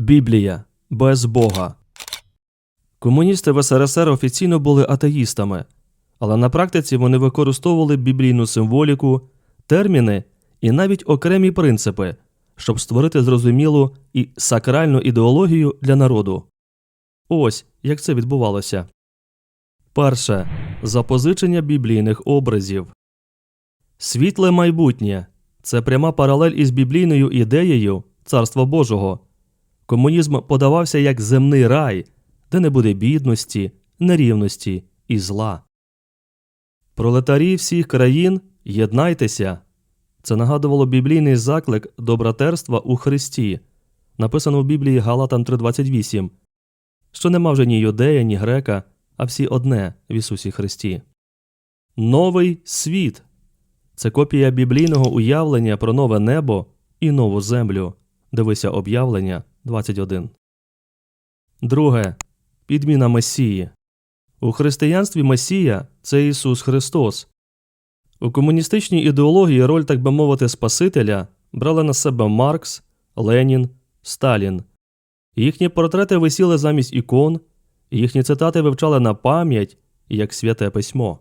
Біблія без Бога. Комуністи в СРСР офіційно були атеїстами, але на практиці вони використовували біблійну символіку, терміни і навіть окремі принципи, щоб створити зрозумілу і сакральну ідеологію для народу. Ось як це відбувалося. Перше. Запозичення біблійних образів. Світле майбутнє це пряма паралель із біблійною ідеєю Царства Божого. Комунізм подавався як земний рай, де не буде бідності, нерівності і зла. Пролетарі всіх країн єднайтеся. Це нагадувало біблійний заклик до братерства у Христі, написано в Біблії Галатам 3.28, що нема вже ні юдея, ні грека, а всі одне в Ісусі Христі. Новий світ це копія біблійного уявлення про нове небо і нову землю. Дивися об'явлення 21. Друге. Підміна Месії. У християнстві Месія це Ісус Христос. У комуністичній ідеології роль, так би мовити, Спасителя брали на себе Маркс, Ленін, Сталін. Їхні портрети висіли замість ікон, їхні цитати вивчали на пам'ять як святе письмо.